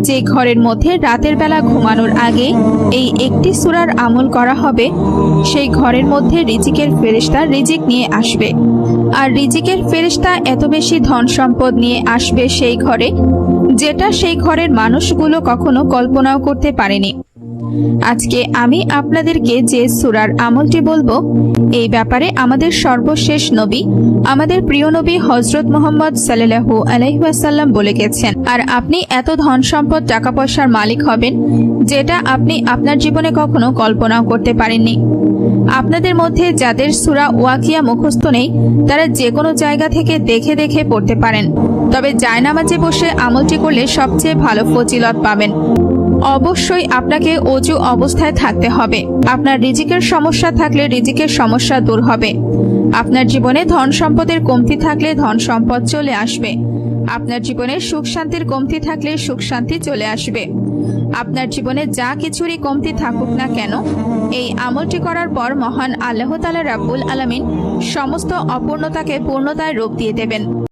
যে ঘরের মধ্যে রাতের বেলা ঘুমানোর আগে এই একটি সুরার আমল করা হবে, সেই ঘরের মধ্যে রিজিকের ফেরিস্তা রিজিক নিয়ে আসবে। আর রিজিকের ফেরিস্তা এত বেশি ধন সম্পদ নিয়ে আসবে সেই ঘরে, যেটা সেই ঘরের মানুষগুলো কখনো কল্পনাও করতে পারেনি। আজকে আমি আপনাদেরকে যে সুরার আমলটি বলব, এই ব্যাপারে আমাদের সর্বশেষ নবী, আমাদের প্রিয় নবী হজরত মোহাম্মদ সাল্লাহু আলহিহাসাল্লাম বলে গেছেন, আর আপনি এত ধন সম্পদ টাকা পয়সার মালিক হবেন, যেটা আপনি আপনার জীবনে কখনো কল্পনাও করতে পারেননি। আপনাদের মধ্যে যাদের সুরা ওয়াকিয়া মুখস্থ নেই, তারা যে কোনো জায়গা থেকে দেখে দেখে পড়তে পারেন। তবে জায়নামাজে বসে আমলটি করলে সবচেয়ে ভালো ফজিলত পাবেন। অবশ্যই আপনাকে অজু অবস্থায় থাকতে হবে। আপনার রিজিকের সমস্যা থাকলে রিজিকের সমস্যা দূর হবে। আপনার জীবনে ধন সম্পদের কমতি থাকলে ধন সম্পদ চলে আসবে। আপনার জীবনে সুখ শান্তির কমতি থাকলে সুখ শান্তি চলে আসবে। আপনার জীবনে যা কিছুরই কমতি থাকুক না কেন, এই আমলটি করার পর মহান আল্লাহ তালা রাব্বুল আলামিন সমস্ত অপূর্ণতাকে পূর্ণতায় রূপ দিয়ে দেবেন।